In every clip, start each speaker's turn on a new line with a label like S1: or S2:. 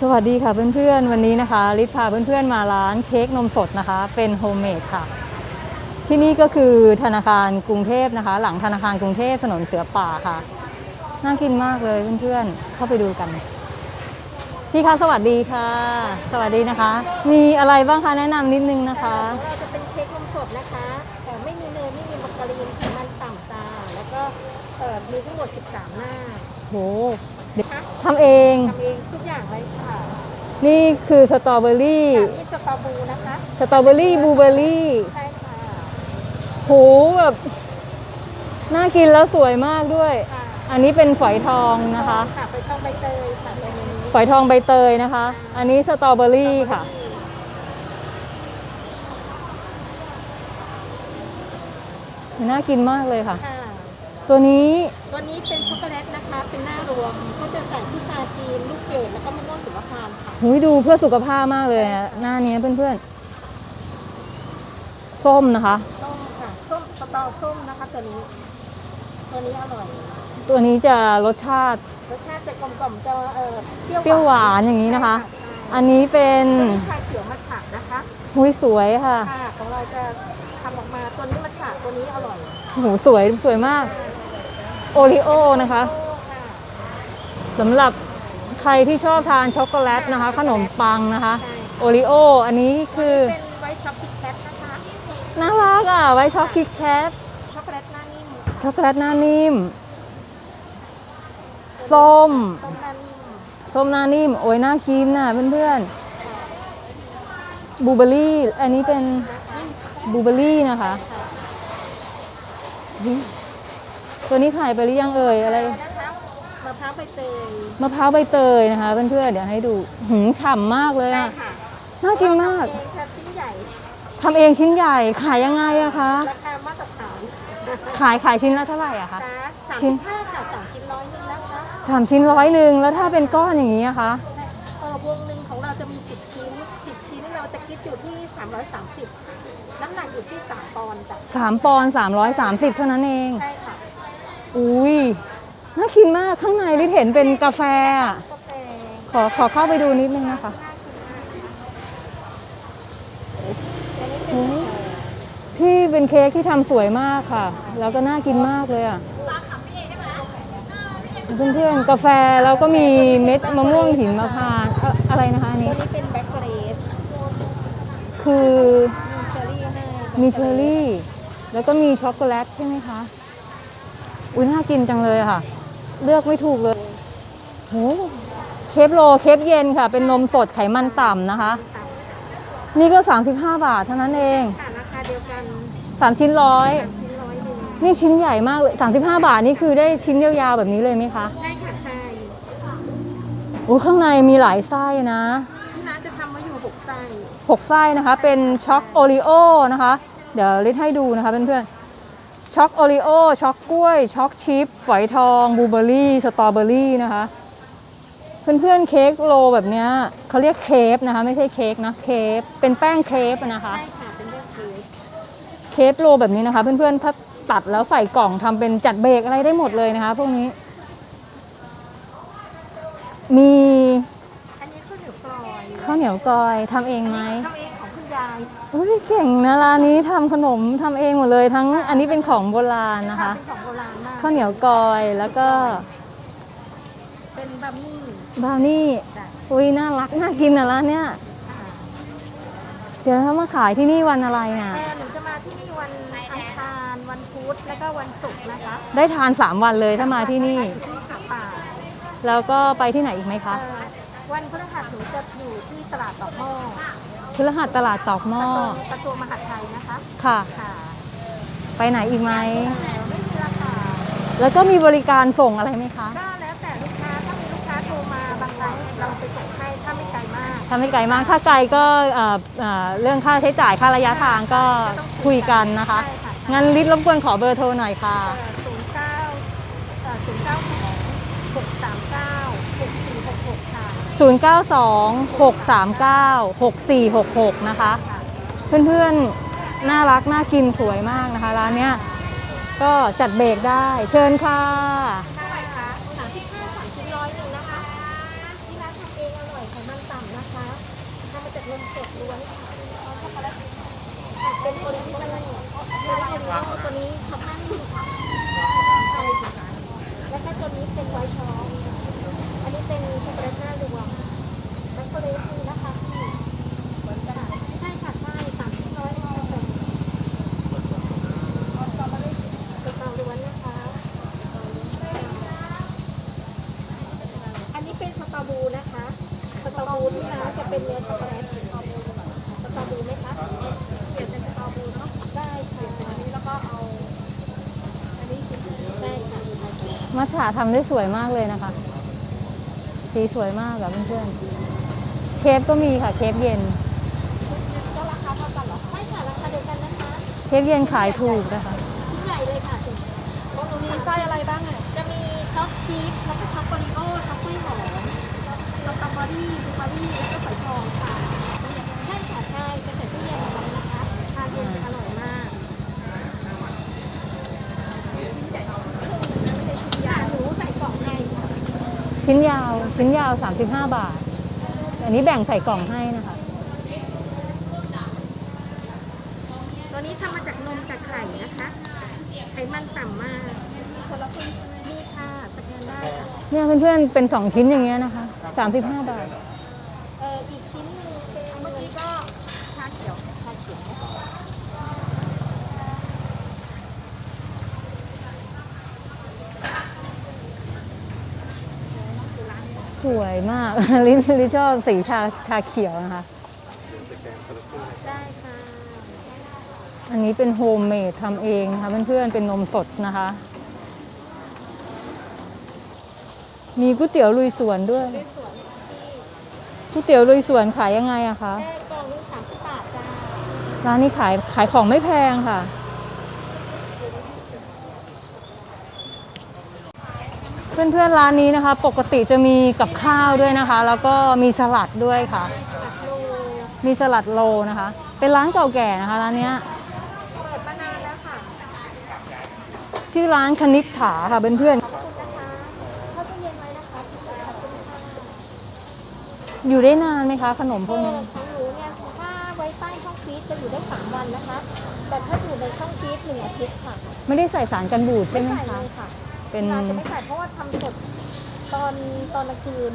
S1: สวัสดีค่ะเพื่อนๆ วันนี้นะคะลิศพาเพื่อนๆมาร้านเค้กนมสดนะคะ เป็นโฮมเมดค่ะ ที่นี่ก็คือธนาคารกรุงเทพนะคะ หลังธนาคารกรุงเทพถนนเสือป่าค่ะน่ากินมากเลยเพื่อนๆ เข้าไปดูกันพี่คะสวัสดีค่ะ สวัสดีนะคะ มีอะไรบ้างคะแนะนำนิดนึงนะคะ
S2: เราจะเป็นเค้กนมสดนะคะแต่ไม่มีเนยไม่มีมาการีนไขมันต่ำตาแล้วก็เอ่อมีทั้งหมด 13 หน้า
S1: โหเดี๋ยว ทำเอง
S2: ทำเองทุกอย่างเลยค่ะ
S1: นี่คือสตรอเบอรี่
S2: ค่ะนี่สตรอบูนะคะ
S1: สตรอเบอรี่บลูเบอรี่
S2: ใช่ค่ะ
S1: โหแบบน่ากินแล้วสวยมากด้วย
S2: ค่ะ
S1: อันนี้เป็นฝอยทองนะคะ
S2: ค่ะไปทองใบเตยค่ะในนี้
S1: ฝอยทองใบเตยนะคะ อันนี้สตรอเบอรี่ค่ะ น่ากินมากเลยค่ะ
S2: ค่ะ
S1: ตัวนี้
S2: ตัวนี้เป็นช็อกโกแลตนะคะ เป็นหน้ารวมก็จะใส่พิซซ่าจีน ลูกเกดแล้วก็มะม่วงสุขภาพค่ะ
S1: หุยดูเพื่อสุขภาพมากเลยอะหน้านี้เพื่อนๆ ส้มนะคะ
S2: ส้มค่ะ ส้มสตอส้มนะคะตัวนี้ ตัวนี้อร่อย
S1: ตัวนี้จะรสชาติ
S2: รสชาติจะกลมกล่อมๆจะเออ
S1: เปรี้ยวหวานอย่างนี้นะคะ
S2: ใช่
S1: อันนี้เป็น
S2: ตัวนี้ชาเขียวมัทฉะนะคะ
S1: หุยสวยค่ะ
S2: ค่ะของเราจะทำออกมาตัวนี้มัทฉะตัวนี้อร่อย
S1: โหสวยสวยมาก โอริโอนะคะ
S2: โอ้ค่ะ
S1: สำหรับใครที่ชอบทานช็อกโกแลตนะคะ ขนมปังนะคะ
S2: ใช่
S1: โอริโอ อันนี้คือ
S2: เป็นไวท์ช็อกคิทแคทนะคะ
S1: น่ารักอะ ไว้ช็อกคิดแคท
S2: ช็อกโกแลตหน้านิ่ม
S1: ช็อกโกแลตหน้านิ่ม ส้ม
S2: ส้มหน้านิ่ม
S1: ส้มหน้านิ่ม โอ้ยน่ากินน่ะเพื่อนๆบลูเบอร์รี่ อันนี้เป็น
S2: นะคะ
S1: บลูเบอร์รี่นะคะอุ๊ย ตัวนี้ขายไปหรือยังเอ่ยอะไร
S2: นะคะมะพร้าวใบเตย
S1: มะพร้าวใบเตยนะคะเพื่อนๆเดี๋ยวให้ดูหืมฉ่ำมากเลย
S2: ได้
S1: อะ
S2: ค่ะ
S1: น่ากินมาก
S2: เองค่ะชิ้นใหญ่
S1: ทำเองชิ้นใหญ่ขายยังไงอะคะ
S2: ราคามาตรฐาน
S1: ขายขายชิ้นละเท่าไหร่อะคะ
S2: จ้าสาม
S1: ชิ้
S2: สิ
S1: น
S2: บห้าค่ะสามชิ้นร้อยหนึงนะคะ
S1: สามชิ้นร้อยหนึ่งแล้วถ้าเป็นก้อนอย่างนี้อะคะ
S2: เออวงหนึ่งของเราจะมีสิบชิ้นสิบชิ้นเราจะคิดอยู่ที่สามร้อยสามสิบน้ำหนักอยู่ที่สามปอนด์จ้ะ
S1: สามปอนด์สามร้อยสามสิบเท่านั้นเอง
S2: ใช่ค่ะ
S1: อุ้ยน่ากินมากข้างในลิเห็นเป็นกาแฟอะ
S2: กาแฟ
S1: ขอขอเข้าไปดูนิดนึงนะคะ
S2: อันนี้เป็น
S1: โอ้
S2: กาแฟ
S1: พี่เป็นเค้กที่ทำสวยมากค่ะ แล้วก็น่ากินมากเลยอะเพื่อนๆกาแฟแล้วก็มีเม็ดมะม่วงหินมะพร้าวอะอะไรนะคะอัน
S2: ตัว
S1: นี้
S2: นี้เป็นแบล็คเกรด
S1: คือ
S2: มีเชอร์รี่ให้
S1: มีเชอร์รี่ แล้วก็มีช็อกโกแลตใช่ไหมคะ อุ้ยน่ากินจังเลยอะค่ะ เลือกไม่ถูกเลยโหเคปโลเคปเย็นค่ะ เป็นนมสดไขมันต่ำนะคะ
S2: ค่ะ
S1: นี่ก็ 35 บาทเท่านั้นเอง
S2: ค่ะราคาเดียวกัน
S1: 3ชิ้นร้อย
S2: สามชิ้นร้อยหนึ่ง
S1: นี่ชิ้นใหญ่มากเลย 35 บาทนี่คือได้ชิ้นยาวๆแบบนี้เลยไหมคะ
S2: ใช่ค่ะใช่
S1: โอ้ข้างในมีหลายไส้นะ
S2: ที่ร้านจะทำไว้อยู่หกไส้
S1: 6ไส้นะคะ เป็นช็อกโอริโอนะคะ เดี๋ยวลิศให้ดูนะคะเพื่อนๆ ช็อกโอริโอช็อกกล้วย ช็อกชิพฝอยทองบลูเบอร์รี่ สตรอเบอรี่นะคะ เพื่อนๆเค้กโลแบบเนี้ยเขาเรียกเคฟนะคะ ไม่ใช่เค้กนะเคฟเป็นแป้งเคฟอะนะคะ
S2: ใช่ค่ะเป็นเรื่องเค้ก
S1: เคฟโลแบบนี้นะคะ เพื่อนๆถ้าตัดแล้วใส่กล่องทำเป็นจัดเบรกอะไรได้หมดเลยนะคะ พวกนี้ มี
S2: อันนี้ข้าวเหนียวกลอย
S1: ข้าวเหนียวกอยทำเองไหม
S2: ทำเอง ของคุณยาย
S1: อุ้ยเก่งนะร้านนี้ทำขนมทำเองหมดเลยทั้งอันนี้เป็นของโบราณนะคะ
S2: เป็นของโบราณมาก
S1: ข้าวเหนียวกอยแล้วก็
S2: เป็นบะหมี่
S1: บราวนี่
S2: จ้ะ
S1: อุ้ยน่ารักน่ากินนะร้านเนี้ย
S2: ค่ะ
S1: เดี๋ยวถ้ามาขายที่นี่วันอะไรน่ะ
S2: แต่หนูจะมาที่นี่วันอังคารวันพุธแล้วก็วันศุกร์นะคะ
S1: ได้ทาน 3 วันเลยถ้ามาที่นี่
S2: อยู่ที่สัปป่า
S1: แล้วก็ไปที่ไหนอีกไหมคะ
S2: เอ่อวันพฤหัสหนูจะอยู่ที่ตลาดดอกหม้อ
S1: พฤหัสตลาดตอกหม้อ
S2: ตรงกระทรวงมหาดไทยนะคะ
S1: ค่ะ
S2: ค่ะ
S1: ไปไหนอีกไหม
S2: แล้วไม่มีราคา
S1: แล้วก็มีบริการส่งอะไรไหมคะ
S2: ก็แล้วแต่ลูกค้าถ้ามีลูกค้าโทรมาบางครั้งเราไปส่งให้ถ้าไม่ไกลมาก
S1: ถ้าไม่ไกลมาก ถ้าไกลก็เอ่อเอ่อเรื่องค่าใช้จ่ายค่าระยะทางก็คุยกันนะคะ
S2: ใช่ค่ะ
S1: งั้นลิศรบกวนขอเบอร์โทรหน่อยค่ะ
S2: ศูนย์เก้าศูนย์เก้าสองหกสามเก้าหกสี่หกหกค่ะ
S1: 0926396466 นะคะ เพื่อนๆ น่ารัก น่ากินสวยมากนะคะ ร้านเนี้ยก็จัดเบรกได้เชิญค่ะ
S2: เท่าไหร่คะสามสิบห้าสามชิ้นร้อยหนึ่งนะคะ ที่ร้านทำเองอร่อยค่ะมันล้วนะค่ะเอาช็อกโกแลตอะเป็นโอริโอ้เป็นโอริโอ้ตัวนี้ช็อกโกแลตค่ะใช่ค่ะแล้วก็ตัวนี้เป็นไวท์ช็อกอันนี้เป็นช็อกโกแลตหน้ารวมแล้วก็เลยนี่นะคะที่เหมือนกันใช่ค่ะใช่สามร้อยห้าสิบสตรอเบอรี่สตรอล้วนนะคะ อันนี้เป็นสตรอบูนะคะ สตรอบูที่ร้านจะเป็นเนื้อช็อกโกแลตสตรอบูไหมคะเปลี่ยนเป็นสตรอบูเนาะ ได้ค่ะอันนี้แล้วก็เอา อันนี้ชิ้นได้ค่ะ
S1: มัชฉาทำได้สวยมากเลยนะคะ สีสวยมากอะเพื่อนๆ เคฟก็มีค่ะ เคฟเย็น
S2: ก็ราคาเท่ากันเหรอใช่ค่ะ ราคาเดียวกันนะคะ
S1: เคฟเย็นขายถูกนะคะ
S2: ชิ้นใหญ่เลยค่ะมีไส้อะไรบ้างอะ จะมีช็อกชีสแล้วก็ช็อกโกแลตโอ้ช็อกกล้วยหอมสตรอเบอรี่บลูเบอรี่แล้วก็ฝอยทองค่ะ ใช่ค่ะใช่จะใส่ตู้เย็นแบบนี้นะคะทานเย็นอร่อยมากอยากหนูใส่กล่องให้
S1: ชิ้นยาว ชิ้นยาว 35 บาท อันนี้แบ่งใส่กล่องให้นะคะ
S2: ตัวนี้ทำมาจากนมจากไข่นะคะ ไขมันต่ำมากคนละครึ่งนี่ค่ะสแกนได้ค่ะ
S1: เนี่ยเพื่อนๆ เป็น 2 ชิ้นอย่างเงี้ยนะคะ 35 บาท
S2: เอ่ออีกชิ้นหนึงเป็นเมื่อกี้ก็ชาเขียวชาเขียว
S1: สวย มาก ลินลินชอบสีชาชาเขียวนะคะ
S2: ได้ค่ะ
S1: อันนี้เป็นโฮมเมดทำเองนะคะเพื่อนๆเป็นนมสดนะคะ มีก๋วยเตี๋ยวลุยสวนด้วย
S2: ด้วยสวน
S1: ก๋วยเตี๋ยวลุยสวนขายยังไงอะคะ
S2: แค่กล่องหนึงสามสิบบาทจ้า
S1: ร้านนี้ขายขายของไม่แพงค่ะ เพื่อนๆร้านนี้นะคะ ปกติจะมีกับข้าวด้วยนะคะ แล้วก็มีสลัดด้วยค่ะ
S2: สักโล
S1: มีสลัดโลนะคะ เป็นร้านเก่าแก่นะคะร้านเนี้ย
S2: เปิดมานานแล้วค่ะ
S1: ชื่อร้านคณิษฐาค่ะเพื่อน
S2: ขอบคุณนะคะเข้าตู้เย็นไว้นะคะขอบคุณค่ะ
S1: ๆอยู่ได้นานไหมคะ ขนมพ
S2: เอ
S1: วก
S2: อ
S1: นี้
S2: ของหนูเนี่ยถ้าไว้ใต้ช่องฟรีซจะอยู่ได้สามวันนะคะ แต่ถ้าอยู่ในช่องฟรีซหนึ่งอาทิตย์ค่ะ
S1: ไม่ได้ใส่สารกันบูดใช่ไหม
S2: ใส่
S1: คะ
S2: เลยค่ะ
S1: เป็น
S2: เราจะไม่ใส่เพราะว่าทำสดตอนตอนกลางคืน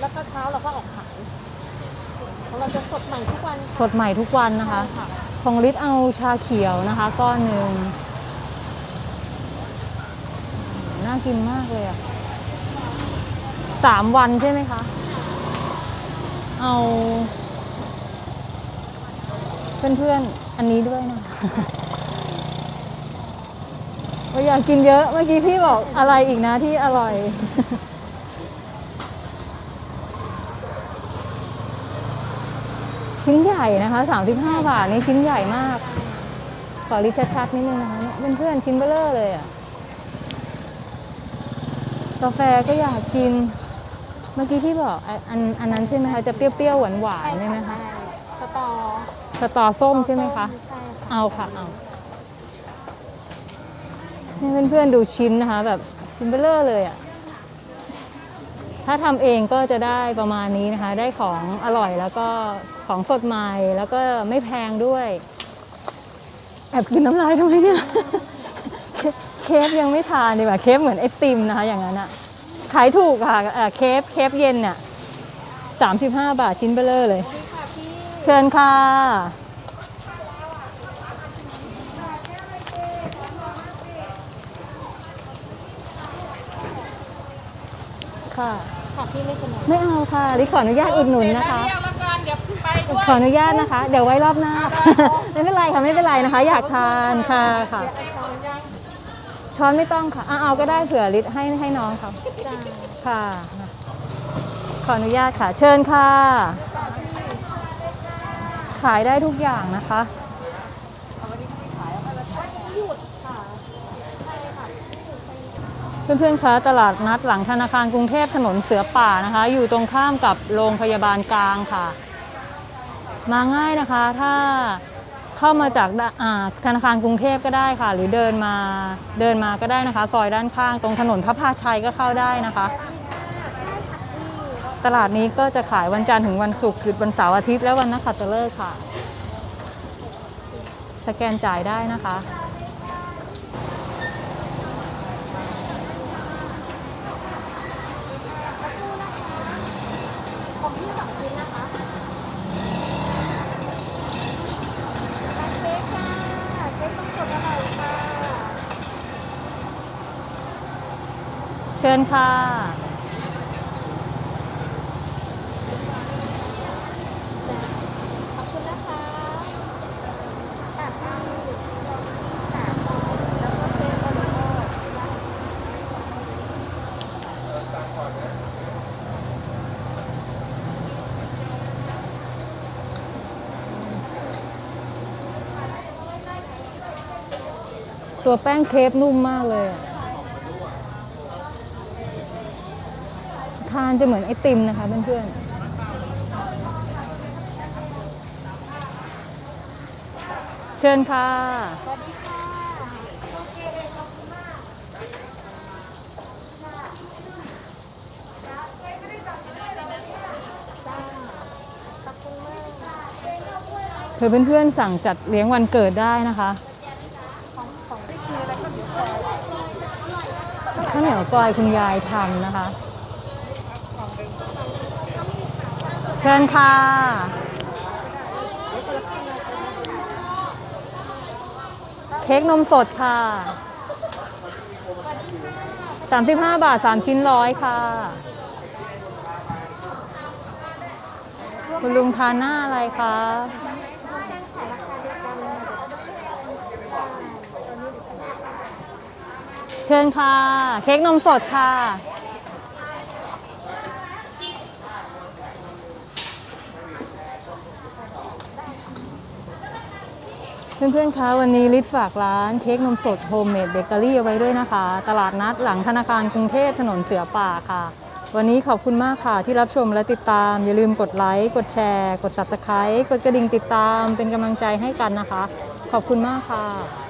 S2: แล้วก็เช้าเราก็ออกขายของเราจะสดใหม่ทุกวัน
S1: สดใหม่ทุกวันนะคะ
S2: ค่ะ
S1: ของลิศเอาชาเขียวนะคะ ก้อนหนึ่งน่ากินมากเลยอะสามวันใช่ไหมคะ เอา เพื่อนๆ อันนี้ด้วยนะคะ เราอยากกินเยอะ เมื่อกี้พี่บอกอะไรอีกนะที่อร่อย ชิ้นใหญ่นะคะ 35 บาทนี่ชิ้นใหญ่มาก ขอริชชัดๆนิดนึงนะคะเนี่ยเพื่อนๆชิ้นเบลเลอร์เลยอะกาแฟก็อยากกิน เมื่อกี้ที่บอกอันอันอันนั้นใช่ไหมคะจะเปรี้ยวๆหวานๆใช่ไหมคะ
S2: สตอ
S1: สตอส้มใช่ไหมคะ
S2: ใช่ค่ะ
S1: เอาค่ะเอา เนี่เพื่อนๆดูชิ้นนะคะ แบบชิ้นเบลเลอร์เลยอะ่ะ ถ้าทำเองก็จะได้ประมาณนี้นะคะ ได้ของอร่อยแล้วก็ของสดใหม่แล้วก็ไม่แพงด้วย แอบกินน้ำลายทำไมเนี่ยเคฟยังไม่ทานดีกว่าเคฟเหมือนไอติมนะคะ อย่างนั้นอะขายถูกค่ะเคฟเคฟเย็นเนี่ยสามสิบห้าบาทชิ้นเบลเลอร์เลย เชิญค่ะ ค่ะ
S2: ค่ะพี่ไม่เป็นไร
S1: ไม่เอาค่ะลิขออนุญาตอุดหนุนนะคะ
S2: เรียกละกันเดี๋ยวไปด้วย
S1: ขออนุญาตนะคะ เดี๋ยวไว้รอบหน้า ไม่เป็นไรค่ะไม่เป็นไรนะคะ อยากทานค่ะค่ะ
S2: เดี๋ยวไปช้อนย่าง
S1: ช้อนไม่ต้องค่ะอะเอาก็ได้เผื่อลิศให้ให้น้องค่ะ
S2: จ้า
S1: ค่ะ ขออนุญาตค่ะ เชิญค่ะ ขายได้ทุกอย่างนะคะ
S2: วันนี้หยุดค่ะ ใช่ค่ะ
S1: เพื่อนๆ คะตลาดนัดหลังธนาคารกรุงเทพถนนเสือป่านะคะ อยู่ตรงข้ามกับโรงพยาบาลกลางค่ะ มาง่ายนะคะถ้าเข้ามาจากาธนาคารกรุงเทพก็ได้ค่ะ หรือเดินมาเดินมาก็ได้นะคะ ซอยด้านข้างตรงถนนพระพาชัยก็เข้าได้นะคะ ตลาดนี้ก็จะขายวันจันทร์ถึงวันศุกร์หยุดวันเสาร์อาทิตย์และวันนักขัตฤกษ์ค่ะ สแกนจ่ายได้นะคะ
S2: ของที่สองชิ้นนะคะร้านเค้กค่ะเค้กต้องสดอร่อยค่ะ
S1: เชิญค่ะ
S2: ขอบคุณนะคะค่ะข้าวค่ะแล้วก็เป็นโอริโอ
S1: ตัวแป้งเครปนุ่มมากเลยทานจะเหมือนไอติมนะคะเพื่อนๆเชิญค่ะ
S2: สวัสดีค่ะเคขอ
S1: เผื่อเพื่อนๆสั่งจัดเลี้ยงวันเกิดได้นะคะ
S2: ของของพี่คืออะไรก็เดี๋ยวขอ
S1: ข้าวเหนียวกลอยคุณยายทำนะคะ เชิญค่ะเค้กนมสดค่ะ35บาท3ชิ้นร้อยค่ะ คุณลุงทานหน้าอะไรคะ เชิญค่ะ เค้กนมสดค่ะ เพื่อนๆ คะวันนี้ลิศฝากร้านเค้กนมสดโฮมเมดเบเกอรี่เอาไว้ด้วยนะคะ ตลาดนัดหลังธนาคารกรุงเทพถนนเสือป่าค่ะ วันนี้ขอบคุณมากค่ะที่รับชมและติดตาม อย่าลืมกดไลค์ กดแชร์ กด Subscribe กดกระดิ่งติดตามเป็นกำลังใจให้กันนะคะ ขอบคุณมากค่ะ